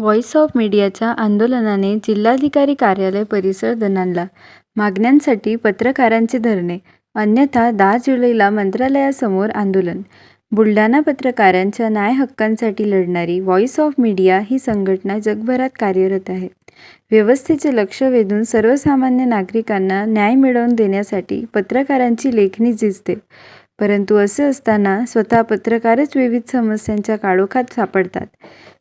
Voice of मीडियाच्या आंदोलनाने जिल्हाधिकारी कार्यालय परिसर दणाणला. मागण्यांसाठी पत्रकारांचे धरणे. अन्यथा दहा जुलैला मंत्रालयासमोर आंदोलन. बुलढाणा पत्रकारांच्या न्याय हक्कांसाठी लढणारी व्हॉईस ऑफ मीडिया ही संघटना जगभरात कार्यरत आहे. व्यवस्थेचे लक्ष वेधून सर्वसामान्य नागरिकांना न्याय मिळवून देण्यासाठी पत्रकारांची लेखणी झिजते. परंतु असे असताना स्वतः पत्रकारच विविध समस्यांच्या काळोखात सापडतात.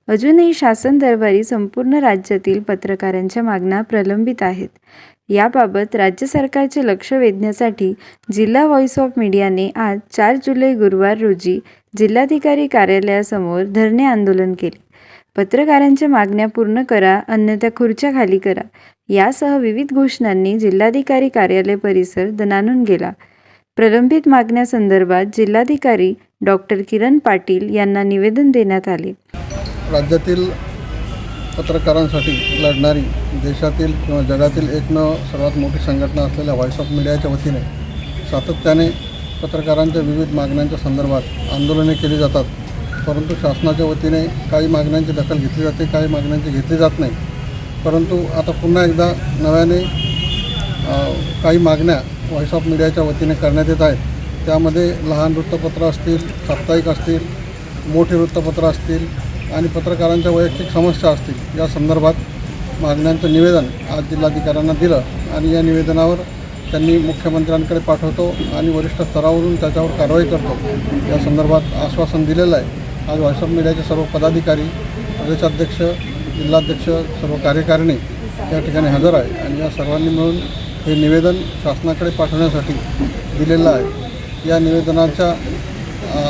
अजूनही शासन दरबारी संपूर्ण राज्यातील पत्रकारांच्या मागण्या प्रलंबित आहेत. याबाबत राज्य सरकारचे लक्ष वेधण्यासाठी जिल्हा व्हॉइस ऑफ मीडियाने आज चार जुलै गुरुवार रोजी जिल्हाधिकारी कार्यालयासमोर धरणे आंदोलन केले. पत्रकारांच्या मागण्या पूर्ण करा अन्यथा खुर्च्या खाली करा. यासह विविध घोषणांनी जिल्हाधिकारी कार्यालय परिसर दणानून गेला. प्रलंबित मागण्यासंदर्भात जिल्हाधिकारी डॉक्टर किरण पाटील यांना निवेदन देण्यात आले. राज्यातील पत्रकारांसाठी लढणारी देशातील किंवा जगातील एक न सर्वात मोठी संघटना असलेल्या व्हॉइस ऑफ मीडियाच्या वतीने सातत्याने पत्रकारांच्या विविध मागण्यांच्या संदर्भात आंदोलने केली जातात. परंतु शासनाच्या वतीने काही मागण्यांची दखल घेतली जाते काही मागण्यांची घेतली जात नाही. परंतु आता पुन्हा एकदा नव्याने काही मागण्या व्हॉइस ऑफ मीडियाच्या वतीने करण्यात येत आहेत. त्यामध्ये लहान वृत्तपत्र असतील साप्ताहिक असतील मोठी वृत्तपत्र असतील आणि पत्रकारांच्या वैयक्तिक समस्या असतील या संदर्भात मागण्यांचं निवेदन आज जिल्हाधिकाऱ्यांना दिलं आणि या निवेदनावर त्यांनी मुख्यमंत्र्यांकडे पाठवतो आणि वरिष्ठ स्तरावरून त्याच्यावर कारवाई करतो. या संदर्भात आश्वासन दिलेलं आहे. आज व्हॉइस ऑफ मीडियाचे सर्व पदाधिकारी प्रदेशाध्यक्ष जिल्हाध्यक्ष सर्व कार्यकारिणी या ठिकाणी हजर आहे आणि या सर्वांनी मिळून हे निवेदन शासनाकडे पाठवण्यासाठी दिलेलं आहे. या निवेदनाच्या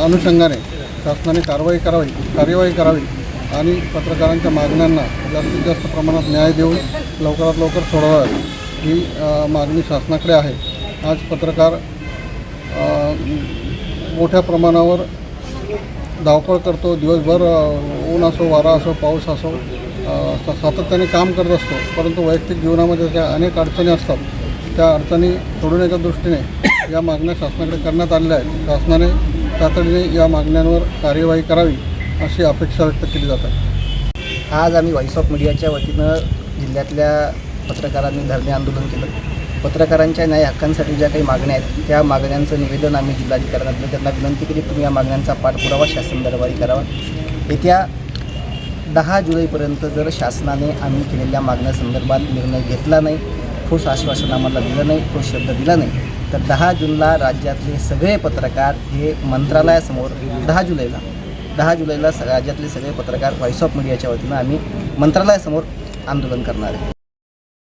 अनुषंगाने शासनाने कारवाई करावी कार्यवाही करावी आणि पत्रकारांच्या मागण्यांना जास्तीत जास्त प्रमाणात न्याय देऊन लवकरात लवकर सोडवावी. ही मागणी शासनाकडे आहे. आज पत्रकार मोठ्या प्रमाणावर धावपळ करतो दिवसभर ऊन असो वारा असो पाऊस असो सातत्याने काम करत असतो. परंतु वैयक्तिक जीवनामध्ये त्या अनेक अडचणी असतात. त्या अडचणी सोडवण्याच्या दृष्टीने या मागण्या शासनाकडे करण्यात आलेल्या आहेत. शासनाने तातडीने या मागण्यांवर कार्यवाही करावी अशी अपेक्षा व्यक्त केली जात आहे. आज आम्ही व्हॉइस ऑफ मीडियाच्या वतीनं जिल्ह्यातल्या पत्रकारांनी धरणे आंदोलन केलं. पत्रकारांच्या न्याय हक्कांसाठी ज्या काही मागण्या आहेत त्या मागण्यांचं निवेदन आम्ही जिल्हाधिकाऱ्यांना दिलं. त्यांना विनंती केली तुम्ही या मागण्यांचा पाठपुरावा शासन दरबारी करावा. येत्या दहा जुलैपर्यंत जर शासनाने आम्ही केलेल्या मागण्यासंदर्भात निर्णय घेतला नाही ठोस आश्वासन आम्हाला दिलं नाही ठोस शब्द दिला नाही. तर दहा जूनला राज्यातले सगळे पत्रकार हे मंत्रालयासमोर दहा जुलैला दहा जुलैला स राज्यातले सगळे पत्रकार व्हॉइस ऑफ मीडियाच्या वतीनं आम्ही मंत्रालयासमोर आंदोलन करणार आहे.